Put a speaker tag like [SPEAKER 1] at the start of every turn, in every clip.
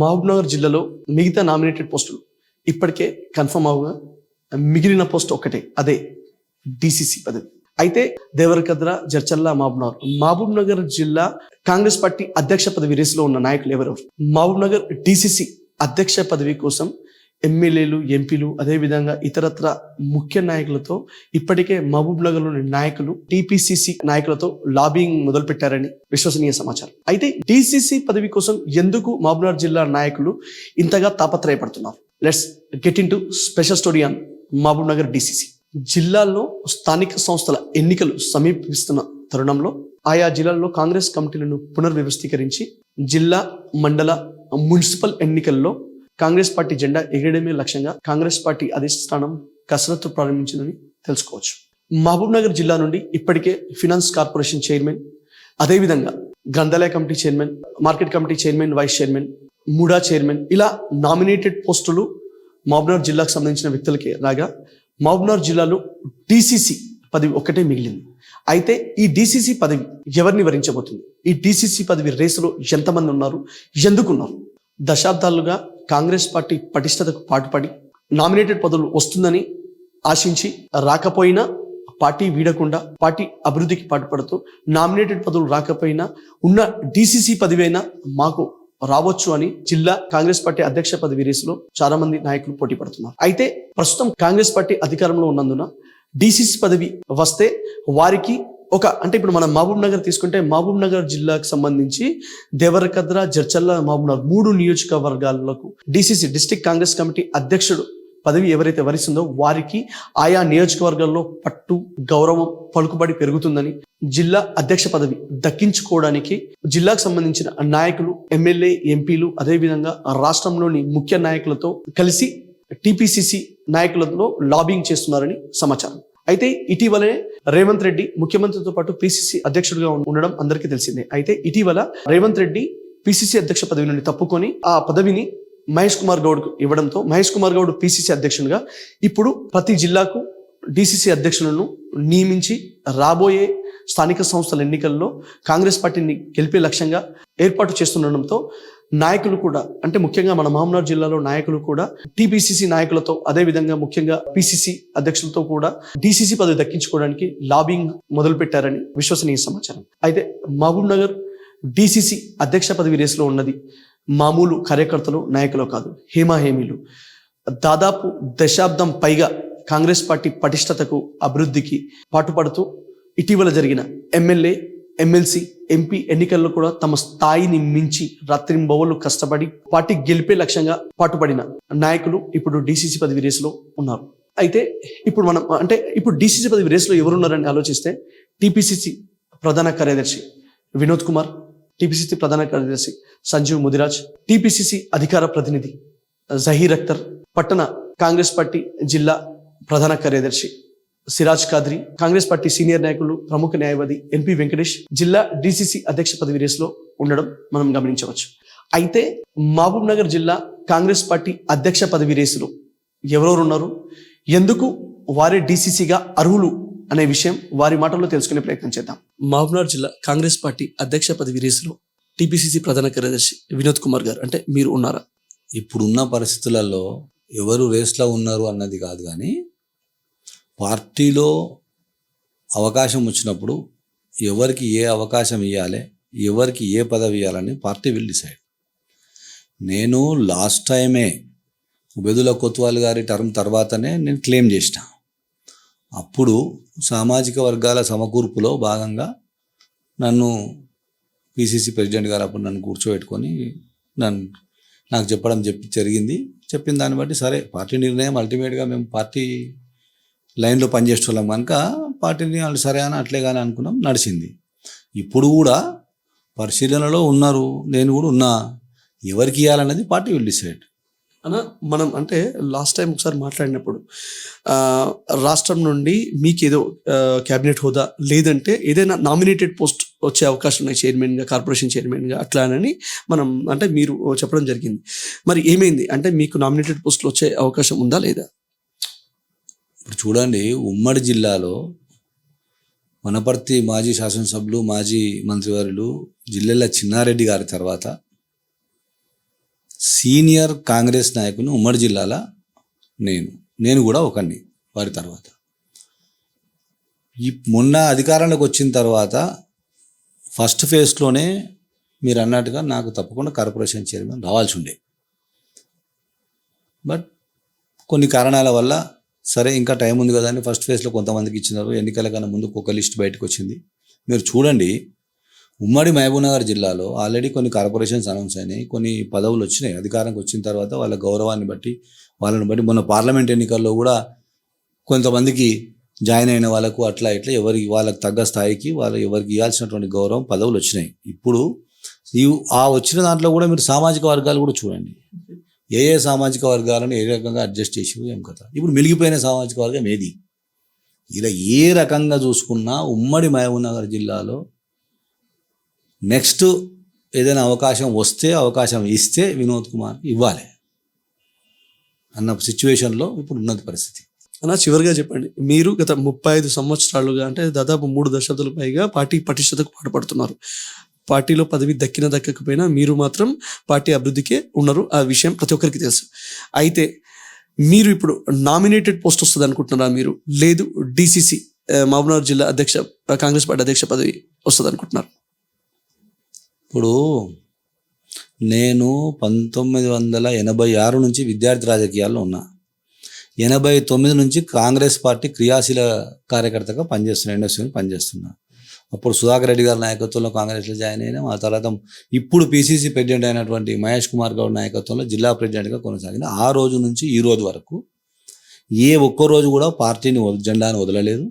[SPEAKER 1] మహబూబ్నగర్ జిల్లాలో మిగతా నామినేటెడ్ పోస్టులు ఇప్పటికే కన్ఫర్మ్ అవగా మిగిలిన పోస్ట్ ఒక్కటే అదే డిసిసి పదవి. అయితే దేవరకద్ర జర్చల్ల మహబూబ్నగర్. మహబూబ్ నగర్ జిల్లా కాంగ్రెస్ పార్టీ అధ్యక్ష పదవి రేసులో ఉన్న నాయకులు ఎవరెవరు మహబూబ్ నగర్ డిసిసి అధ్యక్ష పదవి కోసం ఎమ్మెల్యేలు ఎంపీలు అదేవిధంగా ఇతరత్ర ముఖ్య నాయకులతో ఇప్పటికే మహబూబ్ నగర్లోని నాయకులు టీపీసీసీ నాయకులతో లాబింగ్ మొదలుపెట్టారని విశ్వసనీయ సమాచారం. అయితే డీసీసీ పదవి కోసం ఎందుకు మహబూబ్నగర్ జిల్లా నాయకులు ఇంతగా తాపత్రయపడుతున్నారు? Let's get into special story on Mahabubnagar జిల్లాల్లో స్థానిక సంస్థల ఎన్నికలు సమీపిస్తున్న తరుణంలో ఆయా జిల్లాల్లో కాంగ్రెస్ కమిటీలను పునర్వ్యవస్థీకరించి జిల్లా మండల మున్సిపల్ ఎన్నికల్లో కాంగ్రెస్ పార్టీ జెండా ఎగరడమే లక్ష్యంగా కాంగ్రెస్ పార్టీ అధిష్టానం కసరత్తు ప్రారంభించిందని తెలుసుకోవచ్చు. మహబూబ్ నగర్ జిల్లా నుండి ఇప్పటికే ఫినాన్స్ కార్పొరేషన్ చైర్మన్ అదేవిధంగా గ్రంథాలయ committee chairman market committee chairman vice chairman MUDA chairman ఇలా నామినేటెడ్ పోస్టులు మహబూబ్నగర్ జిల్లాకు సంబంధించిన వ్యక్తులకే రాగా మహబూబ్నగర్ జిల్లాలో డిసిసి పదవి ఒక్కటే మిగిలింది. అయితే ఈ డిసిసి పదవి ఎవరిని వరించబోతుంది? ఈ డిసిసి పదవి రేసులో ఎంతమంది ఉన్నారు? ఎందుకున్నారు? దశాబ్దాలుగా కాంగ్రెస్ పార్టీ పటిష్టతకు పాటుపడి నామినేటెడ్ పదవులు వస్తుందని ఆశించి రాకపోయినా పార్టీ వీడకుండా పార్టీ అభివృద్ధికి పాటుపడుతూ నామినేటెడ్ పదవులు రాకపోయినా ఉన్న డిసిసి పదవైనా మాకు రావచ్చు అని జిల్లా కాంగ్రెస్ పార్టీ అధ్యక్ష పదవి రేసులో చాలా మంది నాయకులు పోటీ పడుతున్నారు. అయితే ప్రస్తుతం కాంగ్రెస్ పార్టీ అధికారంలో ఉన్నందున డిసిసి పదవి వస్తే వారికి ఒక అంటే ఇప్పుడు మనం మహబూబ్ నగర్ తీసుకుంటే మహబూబ్ నగర్ జిల్లాకు సంబంధించి దేవరకద్ర జర్చల్ల మహబూబ్ నగర్ మూడు నియోజకవర్గాలకు డిసిసి డిస్టిక్ కాంగ్రెస్ కమిటీ అధ్యక్షుడు పదవి ఎవరైతే వరిస్తుందో వారికి ఆయా నియోజకవర్గాల్లో పట్టు గౌరవం పలుకుబడి పెరుగుతుందని జిల్లా అధ్యక్ష పదవి దక్కించుకోవడానికి జిల్లాకు సంబంధించిన నాయకులు ఎమ్మెల్యే ఎంపీలు అదేవిధంగా రాష్ట్రంలోని ముఖ్య నాయకులతో కలిసి టిపిసిసి నాయకులతో లాబింగ్ చేస్తున్నారని సమాచారం. అయితే ఇటీవలే రేవంత్ రెడ్డి ముఖ్యమంత్రితో పాటు పిసిసి అధ్యక్షుడిగా ఉండడం అందరికీ తెలిసిందే. అయితే ఇటీవల రేవంత్ రెడ్డి పిసిసి అధ్యక్ష పదవి నుండి తప్పుకొని ఆ పదవిని మహేష్ కుమార్ గౌడ్ ఇవ్వడంతో మహేష్ కుమార్ గౌడ్ పిసిసి అధ్యక్షునిగా ఇప్పుడు ప్రతి జిల్లాకు డిసిసి అధ్యక్షులను నియమించి రాబోయే స్థానిక సంస్థల ఎన్నికల్లో కాంగ్రెస్ పార్టీని గెలిపే లక్ష్యంగా ఏర్పాటు చేస్తుండడంతో నాయకులు కూడా అంటే ముఖ్యంగా మన మహమ్మద్ జిల్లాలో నాయకులు కూడా టీపీసీసీ నాయకులతో అదే విధంగా ముఖ్యంగా పిసిసి అధ్యక్షులతో కూడా డిసిసి పదవి దక్కించుకోవడానికి లాబింగ్ మొదలుపెట్టారని విశ్వసనీయ సమాచారం. అయితే మహబూబ్ నగర్ డిసిసి అధ్యక్ష పదవి రేసులో ఉన్నది మామూలు కార్యకర్తలు నాయకులు కాదు హేమాహేమీలు దాదాపు దశాబ్దం పైగా కాంగ్రెస్ పార్టీ పటిష్టతకు అభివృద్ధికి పాటుపడుతూ ఇటీవల జరిగిన ఎమ్మెల్యే ఎమ్మెల్సీ ఎంపీ ఎన్నికల్లో కూడా తమ స్థాయిని మించి రాత్రింబవళ్ళు కష్టపడి పార్టీ గెలిపే లక్ష్యంగా పాటుపడిన నాయకులు ఇప్పుడు డిసిసి పదవి రేసులో ఉన్నారు. అయితే ఇప్పుడు మనం అంటే ఇప్పుడు డిసిసి పదవి రేసులో ఎవరున్నారని ఆలోచిస్తే టీపీసీసీ ప్రధాన కార్యదర్శి వినోద్ కుమార్ టీపీసీసీ ప్రధాన కార్యదర్శి సంజీవ్ ముదిరాజ్ టిపిసిసి అధికార ప్రతినిధి జహీర్ అఖ్తర్ పట్టణ కాంగ్రెస్ పార్టీ జిల్లా ప్రధాన కార్యదర్శి సిరాజ్ కాద్రి కాంగ్రెస్ పార్టీ సీనియర్ నాయకులు ప్రముఖ న్యాయవాది ఎన్పి వెంకటేష్ జిల్లా డిసిసి అధ్యక్ష పదవి రేసులో ఉండడం మనం గమనించవచ్చు. అయితే మహబూబ్ నగర్ జిల్లా కాంగ్రెస్ పార్టీ అధ్యక్ష పదవి రేసులో ఎవరెవరు ఉన్నారు ఎందుకు వారే డీసీసీగా అర్హులు అనే విషయం వారి మాటల్లో తెలుసుకునే ప్రయత్నం చేద్దాం. మహబూబ్నగర్ జిల్లా కాంగ్రెస్ పార్టీ అధ్యక్ష పదవి రేసులో టీపీసీసీ ప్రధాన కార్యదర్శి వినోద్ కుమార్ గారు అంటే మీరు ఉన్నారా?
[SPEAKER 2] ఇప్పుడున్న పరిస్థితులలో ఎవరు రేస్లో ఉన్నారు అన్నది కాదు కానీ పార్టీలో అవకాశం వచ్చినప్పుడు ఎవరికి ఏ అవకాశం ఇవ్వాలి ఎవరికి ఏ పదవి ఇవ్వాలని పార్టీ విల్ డిసైడ్ నేను లాస్ట్ టైమే ఉబెదుల కొత్వాల్ గారి టర్మ్ తర్వాతనే నేను క్లెయిమ్ చేసిన. అప్పుడు సామాజిక వర్గాల సమకూర్పులో భాగంగా నన్ను పిసిసి ప్రెసిడెంట్ గారు అప్పుడు నన్ను కూర్చోబెట్టుకొని నన్ను నాకు చెప్పడం చెప్పి జరిగింది. చెప్పిన దాన్ని బట్టి సరే పార్టీ నిర్ణయం అల్టిమేట్గా మేము పార్టీ లైన్లో పనిచేస్తున్నాం కనుక పార్టీని వాళ్ళు సరే అని అట్లే కానీ అనుకున్నాం నడిచింది. ఇప్పుడు కూడా పరిశీలనలో ఉన్నారు నేను కూడా ఉన్నా ఎవరికి ఇవ్వాలన్నది పార్టీ విల్ డిసైడ్.
[SPEAKER 1] అన్న మనం అంటే లాస్ట్ టైం ఒకసారి మాట్లాడినప్పుడు రాష్ట్రం నుండి మీకు ఏదో క్యాబినెట్ హోదా లేదంటే ఏదైనా నామినేటెడ్ పోస్ట్ వచ్చే అవకాశం ఉన్నాయి చైర్మన్గా కార్పొరేషన్ చైర్మన్గా అట్లా అని మనం అంటే మీరు చెప్పడం జరిగింది. మరి ఏమైంది? అంటే మీకు నామినేటెడ్ పోస్టులు వచ్చే అవకాశం ఉందా లేదా?
[SPEAKER 2] ఇప్పుడు చూడండి ఉమ్మడి జిల్లాలో వనపర్తి మాజీ శాసనసభ్యులు మాజీ మంత్రివర్యులు జిల్లెల చిన్నారెడ్డి గారి తర్వాత సీనియర్ కాంగ్రెస్ నాయకుని ఉమ్మడి జిల్లాల నేను. నేను కూడా ఒకరిని వారి తర్వాత. ఈ మొన్న అధికారంలోకి వచ్చిన తర్వాత ఫస్ట్ ఫేజ్లోనే మీరు అన్నట్టుగా నాకు తప్పకుండా కార్పొరేషన్ చైర్మన్ రావాల్సి ఉండే. బట్ కొన్ని కారణాల వల్ల సరే ఇంకా టైం ఉంది కదా అని ఫస్ట్ ఫేజ్లో కొంతమందికి ఇచ్చినారు. ఎన్నికల కన్నా ముందు ఒక లిస్ట్ బయటకు వచ్చింది. మీరు చూడండి ఉమ్మడి మహబూబ్నగర్ జిల్లాలో ఆల్రెడీ కొన్ని కార్పొరేషన్స్ అనౌన్స్ అయినాయి. కొన్ని పదవులు వచ్చినాయి. అధికారంకి వచ్చిన తర్వాత వాళ్ళ గౌరవాన్ని బట్టి వాళ్ళని బట్టి మొన్న పార్లమెంట్ ఎన్నికల్లో కూడా కొంతమందికి జాయిన్ అయిన వాళ్ళకు అట్లా ఇట్లా ఎవరికి వాళ్ళకి తగ్గ స్థాయికి వాళ్ళు ఎవరికి ఇవ్వాల్సినటువంటి గౌరవం పదవులు వచ్చినాయి. ఇప్పుడు ఈ ఆ వచ్చిన దాంట్లో కూడా మీరు సామాజిక వర్గాలు కూడా చూడండి. ఏ ఏ సామాజిక వర్గాలను ఏ రకంగా అడ్జస్ట్ చేసి ఏం కథ. ఇప్పుడు మెలిగిపోయిన సామాజిక వర్గం ఏది? ఇలా ఏ రకంగా చూసుకున్నా ఉమ్మడి మహబూబ్నగర్ జిల్లాలో నెక్స్ట్ ఏదైనా అవకాశం వస్తే అవకాశం ఇస్తే వినోద్ కుమార్ ఇవ్వాలి అన్న సిచ్యువేషన్లో ఇప్పుడు ఉన్నది పరిస్థితి.
[SPEAKER 1] అన్న చివరిగా చెప్పండి. మీరు గత ముప్పై ఐదు సంవత్సరాలుగా అంటే దాదాపు మూడు దశాబ్దాల పైగా పార్టీ పటిష్టతకు పాటుపడుతున్నారు. పార్టీలో పదవి దక్కిన దక్కకపోయినా మీరు మాత్రం పార్టీ అభివృద్ధికే ఉన్నారు. ఆ విషయం ప్రతి ఒక్కరికి తెలుసు. అయితే మీరు ఇప్పుడు నామినేటెడ్ పోస్ట్ వస్తుంది అనుకుంటున్నారా మీరు? లేదు డిసిసి మహబూబ్నగర్ జిల్లా అధ్యక్ష కాంగ్రెస్ పార్టీ అధ్యక్ష పదవి వస్తుంది అనుకుంటున్నారు.
[SPEAKER 2] ఇప్పుడు నేను పంతొమ్మిది వందల ఎనభై ఆరు నుంచి విద్యార్థి రాజకీయాల్లో ఉన్నా. ఎనభై తొమ్మిది నుంచి కాంగ్రెస్ పార్టీ క్రియాశీల కార్యకర్తగా పనిచేస్తున్నా ఇండస్ట్రీని పనిచేస్తున్నా. అప్పుడు సుధాకర్ రెడ్డి గారి నాయకత్వంలో కాంగ్రెస్లో జాయిన్ అయినా. ఆ తర్వాత ఇప్పుడు పిసిసి ప్రెసిడెంట్ అయినటువంటి మహేష్ కుమార్ గౌడ్ నాయకత్వంలో జిల్లా ప్రెసిడెంట్గా కొనసాగిన ఆ రోజు నుంచి ఈ రోజు వరకు ఏ ఒక్క రోజు కూడా పార్టీని జెండాను వదలలేదు.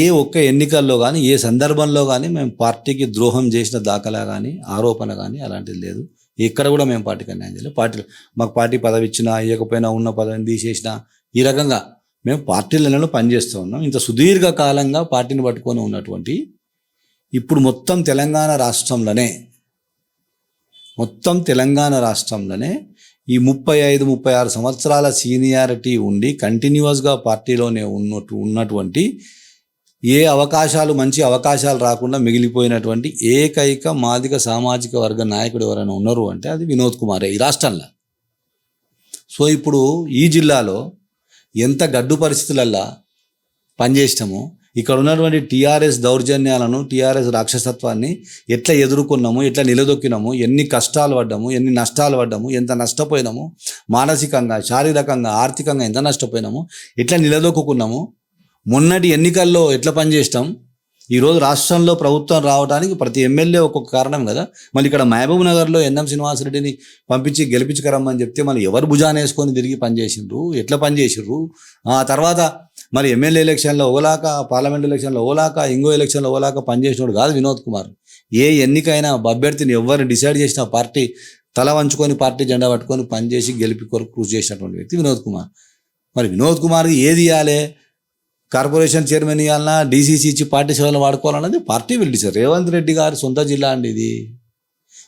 [SPEAKER 2] ఏ ఒక్క ఎన్నికల్లో కానీ ఏ సందర్భంలో కానీ మేము పార్టీకి ద్రోహం చేసిన దాఖలా కానీ ఆరోపణ కానీ అలాంటిది లేదు. ఎక్కడ కూడా మేము పార్టీకి అన్యాయం చేయలేదు. పార్టీ మాకు పార్టీ పదవి ఇచ్చినా ఇవ్వకపోయినా ఉన్న పదవిని తీసేసినా ఈ రకంగా మేము పార్టీలలో పనిచేస్తూ ఉన్నాం. ఇంత సుదీర్ఘ కాలంగా పార్టీని పట్టుకొని ఉన్నటువంటి ఇప్పుడు మొత్తం తెలంగాణ రాష్ట్రంలోనే మొత్తం తెలంగాణ రాష్ట్రంలోనే ఈ ముప్పై ఐదు ముప్పై ఆరు సంవత్సరాల సీనియారిటీ ఉండి కంటిన్యూస్గా పార్టీలోనే ఉన్నట్టు ఉన్నటువంటి ఏ అవకాశాలు మంచి అవకాశాలు రాకుండా మిగిలిపోయినటువంటి ఏకైక మాదిక సామాజిక వర్గ నాయకుడు ఎవరైనా ఉన్నారు అంటే అది వినోద్ కుమారే ఈ రాష్ట్రంలో. సో ఇప్పుడు ఈ జిల్లాలో ఎంత గడ్డు పరిస్థితులల్లా పనిచేసినామో ఇక్కడ ఉన్నటువంటి టీఆర్ఎస్ దౌర్జన్యాలను టీఆర్ఎస్ రాక్షసత్వాన్ని ఎట్లా ఎదుర్కొన్నాము ఎట్లా నిలదొక్కినాము ఎన్ని కష్టాలు పడ్డాము ఎన్ని నష్టాలు పడ్డాము ఎంత నష్టపోయినాము మానసికంగా శారీరకంగా ఆర్థికంగా ఎంత నష్టపోయినాము ఎట్లా నిలదొక్కున్నాము మొన్నటి ఎన్నికల్లో ఎట్లా పనిచేస్తాం ఈరోజు రాష్ట్రంలో ప్రభుత్వం రావడానికి ప్రతి ఎమ్మెల్యే ఒక్కొక్క కారణం కదా. మళ్ళీ ఇక్కడ మహబూబ్ నగర్లో ఎన్ఎం శ్రీనివాసరెడ్డిని పంపించి గెలిపించుకరమ్మని చెప్తే మళ్ళీ ఎవరు భుజాన్ని వేసుకొని తిరిగి పనిచేసిండ్రు? ఎట్లా పనిచేసిండ్రు? ఆ తర్వాత మరి ఎమ్మెల్యే ఎలక్షన్లో ఓలాక పార్లమెంట్ ఎలక్షన్లో ఓలాక ఇంగో ఎలక్షన్లో ఓలాక పనిచేసినోడు కాదు వినోద్ కుమార్. ఏ ఎన్నికైనా అభ్యర్థిని ఎవరిని డిసైడ్ చేసిన పార్టీ తల వంచుకొని పార్టీ జెండా పట్టుకొని పనిచేసి గెలిపి కొరకు కృషి చేసినటువంటి వ్యక్తి వినోద్ కుమార్. మరి వినోద్ కుమార్కి ఏది ఇవ్వాలి కార్పొరేషన్ చైర్మన్ ఇవ్వాలన్నా డీసీసీ ఇచ్చి party వాడుకోవాలన్నది party will decide Revanth Reddy గారి సొంత జిల్లా అండి ఇది.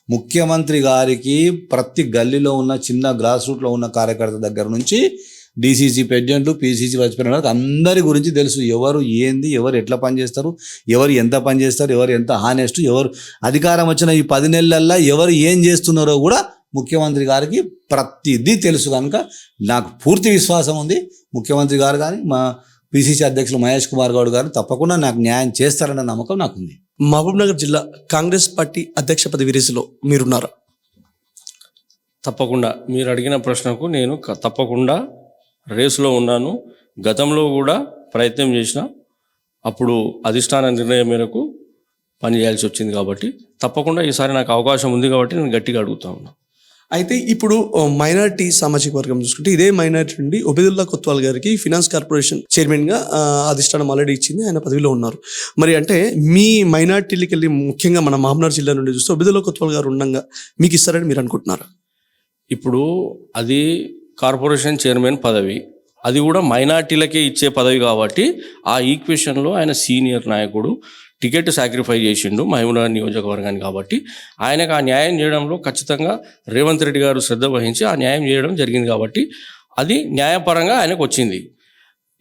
[SPEAKER 2] ముఖ్యమంత్రి గారికి ప్రతి గల్లీలో ఉన్న చిన్న గ్రాస్ రూట్లో ఉన్న కార్యకర్త దగ్గర నుంచి డీసీసీ ప్రెసిడెంట్లు పీసీసీ వైస్ ప్రెసిడెంట్ అందరి గురించి తెలుసు. ఎవరు ఏంది ఎవరు ఎట్లా పనిచేస్తారు ఎవరు ఎంత పనిచేస్తారు ఎవరు ఎంత హానెస్ట్ ఎవరు అధికారం వచ్చిన ఈ పది నెలలల్లో ఎవరు ఏం చేస్తున్నారో కూడా ముఖ్యమంత్రి గారికి ప్రతిదీ తెలుసు కనుక నాకు పూర్తి విశ్వాసం ఉంది. ముఖ్యమంత్రి గారు కానీ మా పిసిసి అధ్యక్షులు మహేష్ కుమార్ గౌడ్ గారు తప్పకుండా నాకు న్యాయం చేస్తారన్న నమ్మకం నాకుంది.
[SPEAKER 1] మహబూబ్నగర్ జిల్లా కాంగ్రెస్ పార్టీ అధ్యక్ష పదవి రేసులో మీరున్నారా?
[SPEAKER 3] తప్పకుండా. మీరు అడిగిన ప్రశ్నకు నేను తప్పకుండా రేసులో ఉన్నాను. గతంలో కూడా ప్రయత్నం చేసిన అప్పుడు అధిష్టాన నిర్ణయం మేరకు పని చేయాల్సి వచ్చింది కాబట్టి తప్పకుండా ఈసారి నాకు అవకాశం ఉంది కాబట్టి నేను గట్టిగా అడుగుతా ఉన్నా.
[SPEAKER 1] అయితే ఇప్పుడు మైనార్టీ సామాజిక వర్గం చూసుకుంటే ఇదే మైనార్టీ నుండి ఒబెదుల్లా కొత్వాల్ గారికి ఫినాన్స్ కార్పొరేషన్ చైర్మన్గా అధిష్టానం ఆల్రెడీ ఇచ్చింది ఆయన పదవిలో ఉన్నారు. మరి అంటే మీ మైనార్టీలకి వెళ్ళి ముఖ్యంగా మన మహబూబ్నగర్ జిల్లా నుండి చూస్తే ఒబెదుల్లా కొత్వాల్ గారు ఉండగా మీకు ఇస్తారని మీరు అనుకుంటున్నారా?
[SPEAKER 3] ఇప్పుడు అది కార్పొరేషన్ చైర్మన్ పదవి అది కూడా మైనార్టీలకే ఇచ్చే పదవి కాబట్టి ఆ ఈక్వేషన్లో ఆయన సీనియర్ నాయకుడు టికెట్ సాక్రిఫై చేసిండు మహబూబ్నగర్ నియోజకవర్గాన్ని కాబట్టి. ఆయనకు ఆ న్యాయం చేయడంలో ఖచ్చితంగా రేవంత్ రెడ్డి గారు శ్రద్ధ వహించి ఆ న్యాయం చేయడం జరిగింది కాబట్టి అది న్యాయపరంగా ఆయనకు వచ్చింది.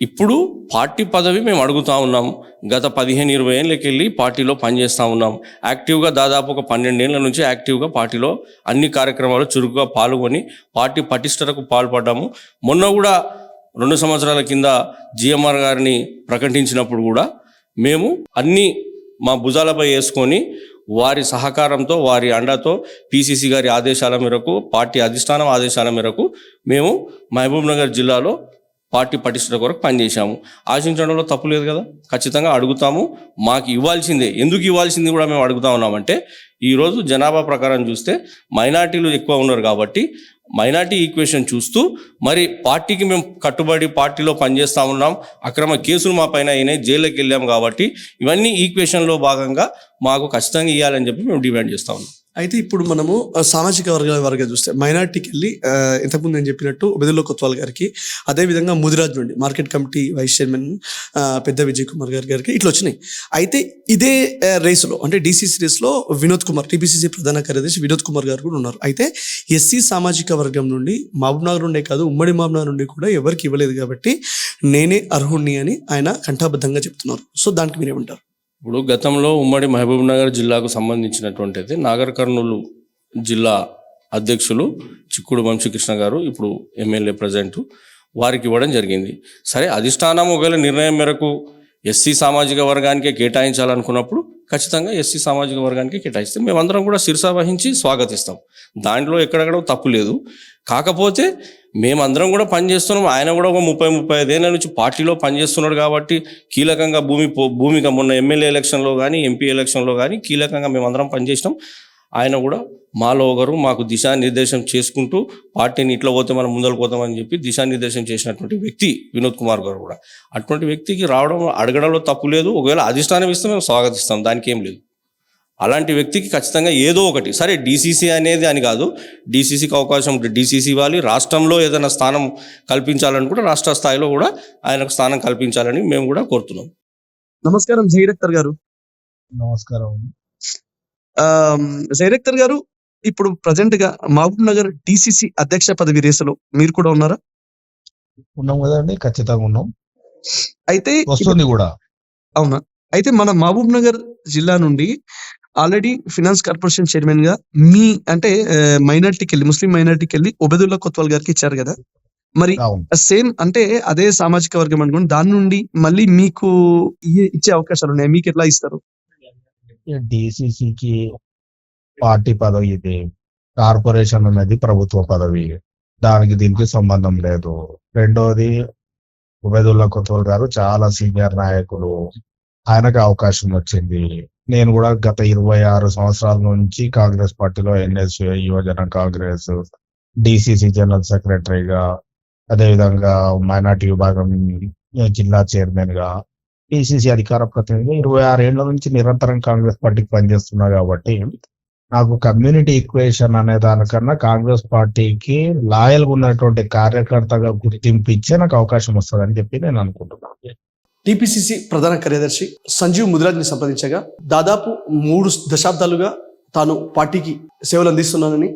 [SPEAKER 3] ఇప్పుడు పార్టీ పదవి మేము అడుగుతా ఉన్నాం. గత పదిహేను ఇరవై ఏళ్ళకి వెళ్ళి పార్టీలో పనిచేస్తూ ఉన్నాం. యాక్టివ్గా దాదాపు ఒక పన్నెండేళ్ళ నుంచి యాక్టివ్గా పార్టీలో అన్ని కార్యక్రమాలు చురుకుగా పాల్గొని పార్టీ పటిష్టతకు పాల్పడ్డాము. మొన్న కూడా రెండు సంవత్సరాల కింద జిఎంఆర్ గారిని ప్రకటించినప్పుడు కూడా మేము అన్ని మా భుజాలపై వేసుకొని వారి సహకారంతో వారి అండతో పిసిసి గారి ఆదేశాల మేరకు పార్టీ అధిష్టానం ఆదేశాల మేరకు మేము మహబూబ్నగర్ జిల్లాలో పార్టీ పటిష్ట కొరకు పనిచేశాము. ఆశించడంలో తప్పు లేదు కదా? ఖచ్చితంగా అడుగుతాము. మాకు ఇవ్వాల్సిందే. ఎందుకు ఇవ్వాల్సింది కూడా మేము అడుగుతా ఉన్నామంటే ఈరోజు జనాభా ప్రకారం చూస్తే మైనార్టీలు ఎక్కువ ఉన్నారు కాబట్టి మైనార్టీ ఈక్వేషన్ చూస్తూ మరి పార్టీకి మేము కట్టుబడి పార్టీలో పనిచేస్తూ ఉన్నాం. అక్రమ కేసులు మా పైన అయినాయి. జైల్లోకి వెళ్ళాం కాబట్టి ఇవన్నీ ఈక్వేషన్లో భాగంగా మాకు ఖచ్చితంగా ఇవ్వాలని చెప్పి మేము డిమాండ్ చేస్తా ఉన్నాం.
[SPEAKER 1] అయితే ఇప్పుడు మనము సామాజిక వర్గాల వారిగా చూస్తే మైనార్టీకి వెళ్ళి ఇంతకుముందు నేను చెప్పినట్టు బెదుల్లో కొత్వాల్ గారికి అదేవిధంగా ముదిరాజ్ నుండి మార్కెట్ కమిటీ వైస్ చైర్మన్ పెద్ద విజయ్ కుమార్ గారి గారికి ఇట్లా వచ్చినాయి. అయితే ఇదే రేసులో అంటే డీసీసీ రేస్లో వినోద్ కుమార్ టీపీసీసీ ప్రధాన కార్యదర్శి వినోద్ కుమార్ గారు కూడా ఉన్నారు. అయితే ఎస్సీ సామాజిక వర్గం నుండి మహబూబ్నగర్ నుండే కాదు ఉమ్మడి మహబూబ్నగర్ నుండి కూడా ఎవరికి ఇవ్వలేదు కాబట్టి నేనే అర్హుణ్ణి అని ఆయన కంఠాబద్ధంగా చెప్తున్నారు. సో దానికి మీరేమంటారు?
[SPEAKER 3] ఇప్పుడు గతంలో ఉమ్మడి మహబూబ్నగర్ జిల్లాకు సంబంధించినటువంటిది నాగర్ కర్నూలు జిల్లా అధ్యక్షులు చిక్కుడు వంశీకృష్ణ గారు ఇప్పుడు ఎమ్మెల్యే ప్రజెంట్ వారికి ఇవ్వడం జరిగింది. సరే అధిష్టానం ఒకవేళ నిర్ణయం మేరకు ఎస్సీ సామాజిక వర్గానికే కేటాయించాలనుకున్నప్పుడు ఖచ్చితంగా ఎస్సీ సామాజిక వర్గానికి కేటాయిస్తే. మేమందరం కూడా శిరసా వహించి స్వాగతిస్తాం. దాంట్లో ఎక్కడెక్కడ తప్పు లేదు. కాకపోతే మేమందరం కూడా పనిచేస్తున్నాం ఆయన కూడా ఒక ముప్పై ముప్పై ఐదేళ్ళ నుంచి పార్టీలో పనిచేస్తున్నాడు కాబట్టి కీలకంగా భూమి భూమిక మొన్న ఎమ్మెల్యే ఎలక్షన్లో కానీ ఎంపీ ఎలక్షన్లో కానీ కీలకంగా మేమందరం పనిచేసినాం ఆయన కూడా మాలో ఒకరు మాకు దిశానిర్దేశం చేసుకుంటూ పార్టీని ఇట్లా పోతే మనం ముందరకు పోతామని చెప్పి దిశానిర్దేశం చేసినటువంటి వ్యక్తి వినోద్ కుమార్ గారు కూడా. అటువంటి వ్యక్తికి రావడం అడగడంలో తప్పు లేదు. ఒకవేళ అధిష్టానం ఇస్తే మేము స్వాగతిస్తాం. దానికి ఏం లేదు. అలాంటి వ్యక్తికి ఖచ్చితంగా ఏదో ఒకటి. సరే డీసీసీ అనేది అని కాదు. డీసీసీకి అవకాశం ఉంటే డీసీసీ ఇవ్వాలి. రాష్ట్రంలో ఏదైనా స్థానం కల్పించాలనుకుంటే రాష్ట్ర స్థాయిలో కూడా ఆయనకు స్థానం కల్పించాలని మేము కూడా కోరుతున్నాం.
[SPEAKER 1] నమస్కారం. జైరక్తర్ గారు.
[SPEAKER 4] నమస్కారం.
[SPEAKER 1] జైరక్తర్ గారు ఇప్పుడు ప్రజెంట్గా మహబూబ్ నగర్ డిసిసి అధ్యక్ష పదవి రేసులో మీరు కూడా ఉన్నారా?
[SPEAKER 4] ఉన్నాం కదండి ఖచ్చితంగా ఉన్నాం.
[SPEAKER 1] అయితే
[SPEAKER 4] వస్తుంది కూడా.
[SPEAKER 1] అవునా? అయితే మన మహబూబ్ నగర్ జిల్లా నుండి ఆల్రెడీ ఫినాన్స్ కార్పొరేషన్ చైర్మన్గా మీ అంటే మైనార్టీకి వెళ్ళి ముస్లిం మైనార్టీకి వెళ్ళి ఒబెదుల్లా కొత్వాల్ గారికి ఇచ్చారు కదా? మరి సేమ్ అంటే అదే సామాజిక వర్గం అనుకోండి దాని నుండి మళ్ళీ మీకు ఇచ్చే అవకాశాలు ఉన్నాయి? మీకు ఎట్లా ఇస్తారు?
[SPEAKER 4] డిసిసికి పార్టీ పదవి ఇది. కార్పొరేషన్ అనేది ప్రభుత్వ పదవి. దానికి దీనికి సంబంధం లేదు. రెండోది ఉబేదుల్లా కొత్తూరు గారు చాలా సీనియర్ నాయకులు. ఆయనకు అవకాశం వచ్చింది. నేను కూడా గత ఇరవై ఆరు సంవత్సరాల నుంచి కాంగ్రెస్ పార్టీలో ఎన్ఎస్యు యువజన కాంగ్రెస్ డిసిసి జనరల్ సెక్రటరీగా అదేవిధంగా మైనార్టీ విభాగం జిల్లా చైర్మన్గా పిసిసి అధికార ప్రతినిధి ఇరవై ఆరు ఏళ్ళ నుంచి నిరంతరం కాంగ్రెస్ పార్టీకి పనిచేస్తున్నా కాబట్టి నాకు కమ్యూనిటీ ఈక్వేషన్ అనే దానికన్నా కాంగ్రెస్ పార్టీకి లాయల్ ఉన్నటువంటి కార్యకర్తగా గుర్తింపు ఇచ్చే నాకు అవకాశం వస్తుందని చెప్పి నేను అనుకుంటున్నాను.
[SPEAKER 1] టిపిసిసి ప్రధాన కార్యదర్శి సంజీవ్ ముదిరాజ్ని సంప్రదించగా దాదాపు మూడు దశాబ్దాలుగా తాను పార్టీకి సేవలు అందిస్తున్నానని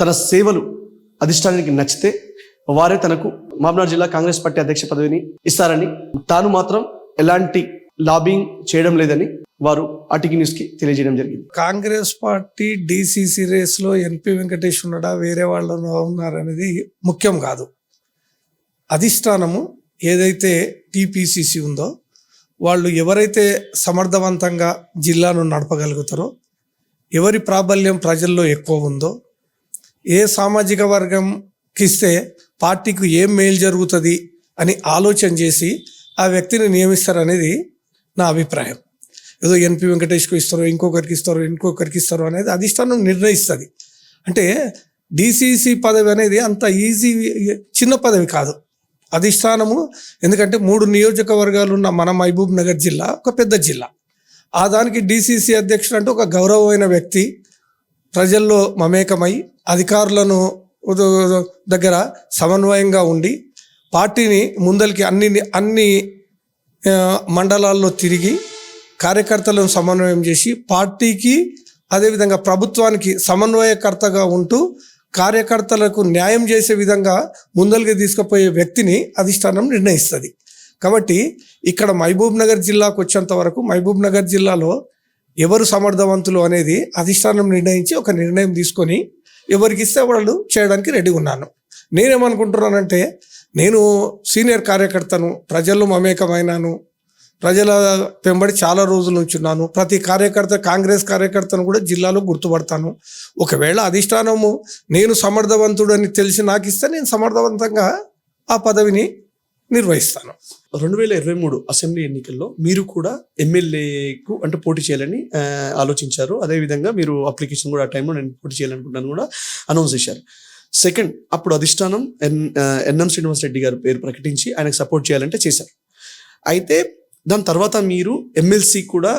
[SPEAKER 1] తన సేవలు అధిష్టానానికి నచ్చితే వారే తనకు మామనాడు జిల్లా కాంగ్రెస్ పార్టీ అధ్యక్ష పదవిని ఇస్తారని తాను మాత్రం ఎలాంటి లాబింగ్ చేయడం లేదని వారు ఆర్టీకి న్యూస్కి తెలియజేయడం జరిగింది.
[SPEAKER 5] కాంగ్రెస్ పార్టీ డిసిసి రేస్లో ఎన్పి వెంకటేష్ ఉన్నాడా? వేరే వాళ్ళు ఉన్నారనేది ముఖ్యం కాదు. అధిష్టానము ఏదైతే టీపీసీసీ ఉందో వాళ్ళు ఎవరైతే సమర్థవంతంగా జిల్లాను నడపగలుగుతారో ఎవరి ప్రాబల్యం ప్రజల్లో ఎక్కువ ఉందో ఏ సామాజిక వర్గంకి ఇస్తే పార్టీకి ఏం మేలు జరుగుతుంది అని ఆలోచన చేసి ఆ వ్యక్తిని నియమిస్తారు అనేది నా అభిప్రాయం. ఏదో ఎన్పి వెంకటేష్కు ఇస్తారో ఇంకొకరికి ఇస్తారు ఇంకొకరికి ఇస్తారు అనేది అధిష్టానం నిర్ణయిస్తుంది. అంటే డిసిసి పదవి అనేది అంత ఈజీ చిన్న పదవి కాదు. అధిష్టానము ఎందుకంటే మూడు నియోజకవర్గాలు ఉన్న మన మహబూబ్ నగర్ జిల్లా ఒక పెద్ద జిల్లా. ఆ దానికి డిసిసి అధ్యక్షుడు అంటే ఒక గౌరవమైన వ్యక్తి. ప్రజల్లో మమేకమై అధికారులను దగ్గర సమన్వయంగా ఉండి పార్టీని ముందరికి అన్ని అన్ని మండలాల్లో తిరిగి కార్యకర్తలను సమన్వయం చేసి పార్టీకి అదేవిధంగా ప్రభుత్వానికి సమన్వయకర్తగా ఉంటూ కార్యకర్తలకు న్యాయం చేసే విధంగా ముందరికి తీసుకుపోయే వ్యక్తిని అధిష్టానం నిర్ణయిస్తుంది. కాబట్టి ఇక్కడ మహబూబ్ నగర్ జిల్లాకు వచ్చేంత వరకు మహబూబ్ నగర్ జిల్లాలో ఎవరు సమర్థవంతులు అనేది అధిష్టానం నిర్ణయించి ఒక నిర్ణయం తీసుకొని ఎవరికి ఇస్తే వాళ్ళు చేయడానికి రెడీ ఉన్నాను. నేనేమనుకుంటున్నానంటే నేను సీనియర్ కార్యకర్తను ప్రజల్లో మమేకమైనాను ప్రజల వెంబడి చాలా రోజుల నుంచి ఉన్నాను. ప్రతి కార్యకర్త కాంగ్రెస్ కార్యకర్తను కూడా జిల్లాలో గుర్తుపడతాను. ఒకవేళ అధిష్టానము నేను సమర్థవంతుడని తెలిసి నాకు ఇస్తే నేను సమర్థవంతంగా ఆ పదవిని నిర్వహిస్తాను.
[SPEAKER 1] రెండు వేల ఇరవై మూడు అసెంబ్లీ ఎన్నికల్లో మీరు కూడా ఎమ్మెల్యేకు అంటే పోటీ చేయాలని ఆలోచించారు. అదేవిధంగా మీరు అప్లికేషన్ కూడా ఆ టైంలో నేను పోటీ చేయాలనుకుంటున్నాను కూడా అనౌన్స్ చేశారు. సెకండ్ అప్పుడు అధిష్టానం ఎన్ ఎన్ఎం శ్రీనివాస్ రెడ్డి గారి పేరు ప్రకటించి ఆయనకు సపోర్ట్ చేయాలంటే చేశారు. అయితే దాని తర్వాత మీరు ఎమ్మెల్సీ కూడా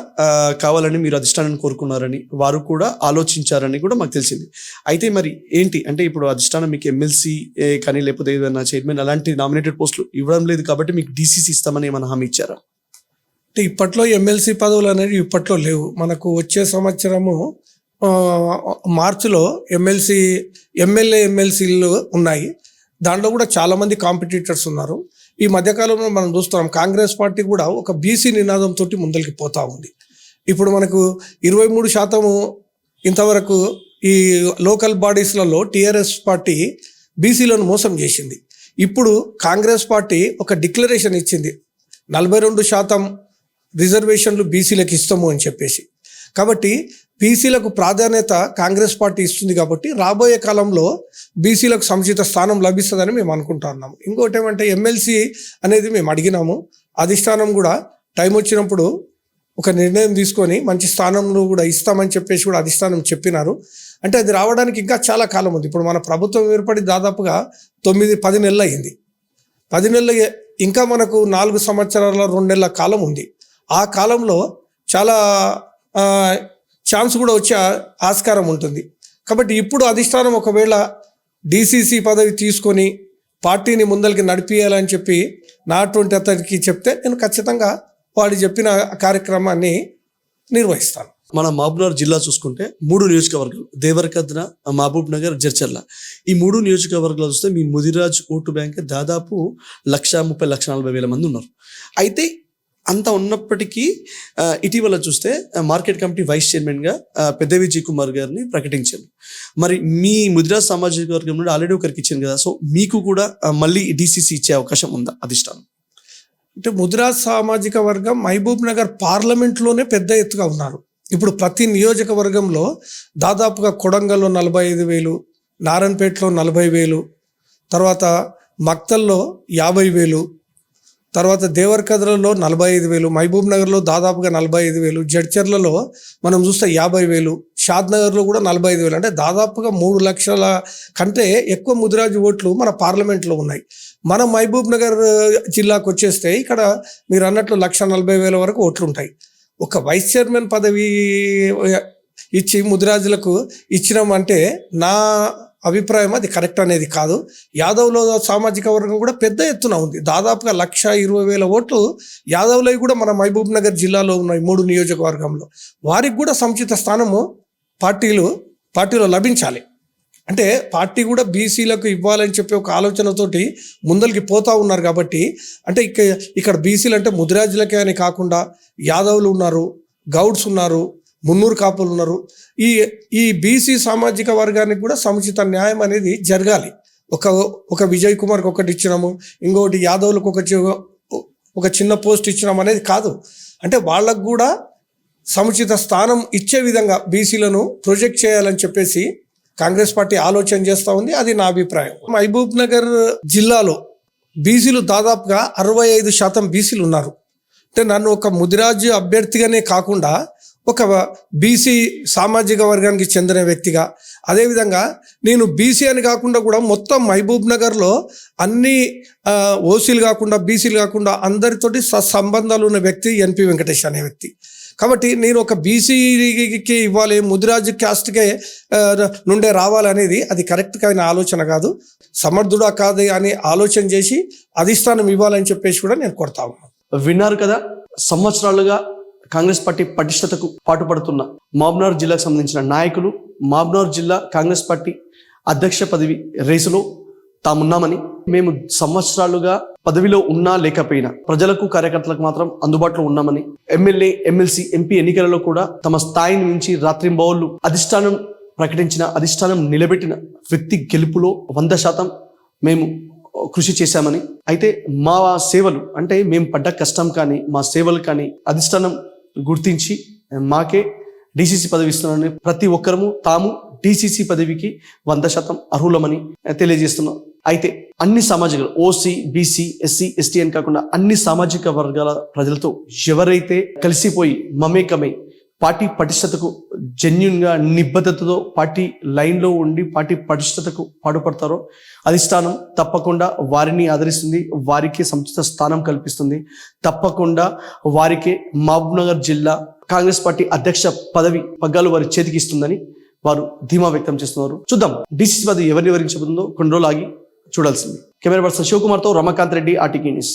[SPEAKER 1] కావాలని మీరు అధిష్టానాన్ని కోరుకున్నారని వారు కూడా ఆలోచించారని కూడా మాకు తెలిసింది. అయితే మరి ఏంటి? అంటే ఇప్పుడు అధిష్టానం మీకు ఎమ్మెల్సీ కానీ లేకపోతే ఏదైనా చైర్మన్ అలాంటి నామినేటెడ్ పోస్టులు ఇవ్వడం లేదు కాబట్టి మీకు డీసీసీ ఇస్తామని ఏమైనా హామీ ఇచ్చారా?
[SPEAKER 5] అంటే ఇప్పట్లో ఎమ్మెల్సీ పదవులు అనేవి ఇప్పట్లో లేవు. మనకు వచ్చే సంవత్సరము మార్చిలో ఎమ్మెల్సీ ఎమ్మెల్యే ఎమ్మెల్సీలు ఉన్నాయి. దాంట్లో కూడా చాలామంది కాంపిటీటర్స్ ఉన్నారు. ఈ మధ్యకాలంలో మనం చూస్తున్నాం కాంగ్రెస్ పార్టీ కూడా ఒక బీసీ నినాదంతో ముందరికి పోతా ఉంది. ఇప్పుడు మనకు ఇరవై మూడు శాతము ఇంతవరకు ఈ లోకల్ బాడీస్లలో టీఆర్ఎస్ పార్టీ బీసీలను మోసం చేసింది. ఇప్పుడు కాంగ్రెస్ పార్టీ ఒక డిక్లరేషన్ ఇచ్చింది. నలభై రెండు శాతం రిజర్వేషన్లు బీసీలకు ఇస్తాము అని చెప్పేసి. కాబట్టి బీసీలకు ప్రాధాన్యత కాంగ్రెస్ పార్టీ ఇస్తుంది కాబట్టి రాబోయే కాలంలో బీసీలకు సముచిత స్థానం లభిస్తుందని మేము అనుకుంటున్నాము ఇంకోటి ఏమంటే ఎమ్మెల్సీ అనేది మేము అడిగినాము. అధిష్టానం కూడా టైం వచ్చినప్పుడు ఒక నిర్ణయం తీసుకొని మంచి స్థానంలో కూడా ఇస్తామని చెప్పేసి కూడా అధిష్టానం చెప్పినారు. అంటే అది రావడానికి ఇంకా చాలా కాలం ఉంది. ఇప్పుడు మన ప్రభుత్వం ఏర్పడి దాదాపుగా తొమ్మిది పది నెలలు అయింది. పది నెలలు ఇంకా మనకు నాలుగు సంవత్సరాల రెండు నెలల కాలం ఉంది. ఆ కాలంలో చాలా ఛాన్స్ కూడా వచ్చే ఆస్కారం ఉంటుంది. కాబట్టి ఇప్పుడు అధిష్టానం ఒకవేళ డీసీసీ పదవి తీసుకొని పార్టీని ముందరికి నడిపియాలని చెప్పి నా అటువంటి అతనికి చెప్తే నేను ఖచ్చితంగా వాడు చెప్పిన కార్యక్రమాన్ని నిర్వహిస్తాను.
[SPEAKER 1] మన మహబూబ్నగర్ జిల్లా చూసుకుంటే మూడు నియోజకవర్గాలు దేవరకద్న మహబూబ్ నగర్ జర్చర్ల ఈ మూడు నియోజకవర్గాలు చూస్తే మీ ముదిరాజ్ ఓటు బ్యాంక్ దాదాపు లక్ష ముప్పై లక్ష నలభై వేల మంది ఉన్నారు. అయితే అంత ఉన్నప్పటికీ ఇటీవల చూస్తే మార్కెట్ కమిటీ వైస్ చైర్మన్గా పెద్ద పెద్దవి జీ కుమార్ గారిని ప్రకటించారు. మరి మీ ముద్రా సామాజిక వర్గం నుండి ఆల్రెడీ ఒకరికి ఇచ్చాను కదా సో మీకు కూడా మళ్ళీ డీసీసీ ఇచ్చే అవకాశం ఉందా అధిష్టానం?
[SPEAKER 5] అంటే ముద్రా సామాజిక వర్గం మహబూబ్ నగర్ పార్లమెంట్లోనే పెద్ద ఎత్తుగా ఉన్నారు. ఇప్పుడు ప్రతి నియోజకవర్గంలో దాదాపుగా కొడంగల్లో నలభై ఐదు వేలు నారాయణపేటలో నలభై వేలు తర్వాత మక్తల్లో యాభై వేలు తర్వాత దేవరకద్రలో నలభై ఐదు వేలు మహబూబ్ నగర్లో దాదాపుగా నలభై ఐదు వేలు జడ్చర్లలో మనం చూస్తే యాభై వేలు షాద్ నగర్లో కూడా నలభై ఐదు వేలు. అంటే దాదాపుగా మూడు లక్షల కంటే ఎక్కువ ముదిరాజు ఓట్లు మన పార్లమెంట్లో ఉన్నాయి. మన మహబూబ్ నగర్ జిల్లాకు వచ్చేస్తే ఇక్కడ మీరు అన్నట్లు లక్ష నలభై వేల వరకు ఓట్లు ఉంటాయి ఒక వైస్ చైర్మన్ పదవి ఇచ్చి ముదిరాజులకు ఇచ్చినామంటే నా అభిప్రాయం అది కరెక్ట్ అనేది కాదు. యాదవ్లో సామాజిక వర్గం కూడా పెద్ద ఎత్తున ఉంది. దాదాపుగా లక్ష ఇరవై వేల ఓట్లు యాదవ్లవి కూడా మన మహబూబ్ నగర్ జిల్లాలో ఉన్నాయి మూడు నియోజకవర్గంలో. వారికి కూడా సముచిత స్థానము పార్టీలు పార్టీలో లభించాలి. అంటే పార్టీ కూడా బీసీలకు ఇవ్వాలని చెప్పి ఒక ఆలోచనతోటి ముందరికి పోతా ఉన్నారు కాబట్టి అంటే ఇక ఇక్కడ బీసీలు అంటే ముదిరాజులకే అని కాకుండా యాదవులు ఉన్నారు గౌడ్స్ ఉన్నారు మున్నూరు కాపులు ఉన్నారు. ఈ ఈ బీసీ సామాజిక వర్గానికి కూడా సముచిత న్యాయం అనేది జరగాలి. ఒక ఒక విజయ్ కుమార్కి ఒకటి ఇచ్చినాము ఇంకొకటి యాదవులకు ఒక ఒక చిన్న పోస్ట్ ఇచ్చినాం అనేది కాదు. అంటే వాళ్ళకు కూడా సముచిత స్థానం ఇచ్చే విధంగా బీసీలను ప్రొజెక్ట్ చేయాలని చెప్పేసి కాంగ్రెస్ పార్టీ ఆలోచన చేస్తూ ఉంది. అది నా అభిప్రాయం. మహబూబ్ నగర్ జిల్లాలో బీసీలు దాదాపుగా అరవై ఐదు శాతం బీసీలు ఉన్నారు. అంటే నన్ను ఒక ముదిరాజు అభ్యర్థిగానే కాకుండా ఒక బీసీ సామాజిక వర్గానికి చెందిన వ్యక్తిగా. అదేవిధంగా నేను బీసీ అని కాకుండా కూడా మొత్తం మహబూబ్ నగర్లో అన్ని ఓసీలు కాకుండా బీసీలు కాకుండా అందరితోటి సంబంధాలు ఉన్న వ్యక్తి ఎన్పి వెంకటేష్ అనే వ్యక్తి. కాబట్టి నేను ఒక బీసీకి ఇవ్వాలి ముదిరాజు క్యాస్ట్కే నుండే రావాలనేది అది కరెక్ట్ అయిన ఆలోచన కాదు. సమర్థుడా కాదు అని ఆలోచన చేసి అధిష్టానం ఇవ్వాలని చెప్పేసి కూడా నేను కొడతా ఉన్నాను.
[SPEAKER 1] విన్నారు కదా? సంవత్సరాలుగా కాంగ్రెస్ పార్టీ పటిష్టతకు పాటుపడుతున్న మాబ్నార్ జిల్లాకు సంబంధించిన నాయకులు మాబ్నార్ జిల్లా కాంగ్రెస్ పార్టీ అధ్యక్ష పదవి రేసులో తామున్నామని మేము సంవత్సరాలుగా పదవిలో ఉన్నా లేకపోయినా ప్రజలకు కార్యకర్తలకు మాత్రం అందుబాటులో ఉన్నామని ఎమ్మెల్యే ఎమ్మెల్సీ ఎంపీ ఎన్నికలలో కూడా తమ స్థాయిని మించి రాత్రింబౌళ్ళు అధిష్టానం ప్రకటించిన అధిష్టానం నిలబెట్టిన వ్యక్తి గెలుపులో వంద శాతం మేము కృషి చేశామని. అయితే మా సేవలు అంటే మేము పడ్డ కష్టం కానీ మా సేవలు కానీ అధిష్టానం గుర్తించి మాకే డీసీసీ పదవి ఇస్తున్నారని ప్రతి ఒక్కరము తాము డీసీసీ పదవికి వంద శాతం అర్హులమని తెలియజేస్తున్నాం. అయితే అన్ని సామాజిక ఓసీ బీసీ ఎస్సీ ఎస్టీ అని కాకుండా అన్ని సామాజిక వర్గాల ప్రజలతో ఎవరైతే కలిసిపోయి మమేకమై పార్టీ పటిష్టతకు జెన్యున్గా నిబద్ధతతో పార్టీ లైన్లో ఉండి పార్టీ పటిష్టతకు పాటుపడతారో అధిష్టానం తప్పకుండా వారిని ఆదరిస్తుంది వారికి సముచిత స్థానం కల్పిస్తుంది. తప్పకుండా వారికి మహబూబ్నగర్ జిల్లా కాంగ్రెస్ పార్టీ అధ్యక్ష పదవి పగ్గాలు వారి చేతికి ఇస్తుందని వారు ధీమా వ్యక్తం చేస్తున్నారు. చూద్దాం డిసిసి పదవి ఎవరిని వివరించబోతుందో కొన్ని రోజులు ఆగి చూడాల్సింది. కెమెరా పర్సన్ శివకుమార్తో రమాకాంత్ రెడ్డి ఆర్టీకీ న్యూస్.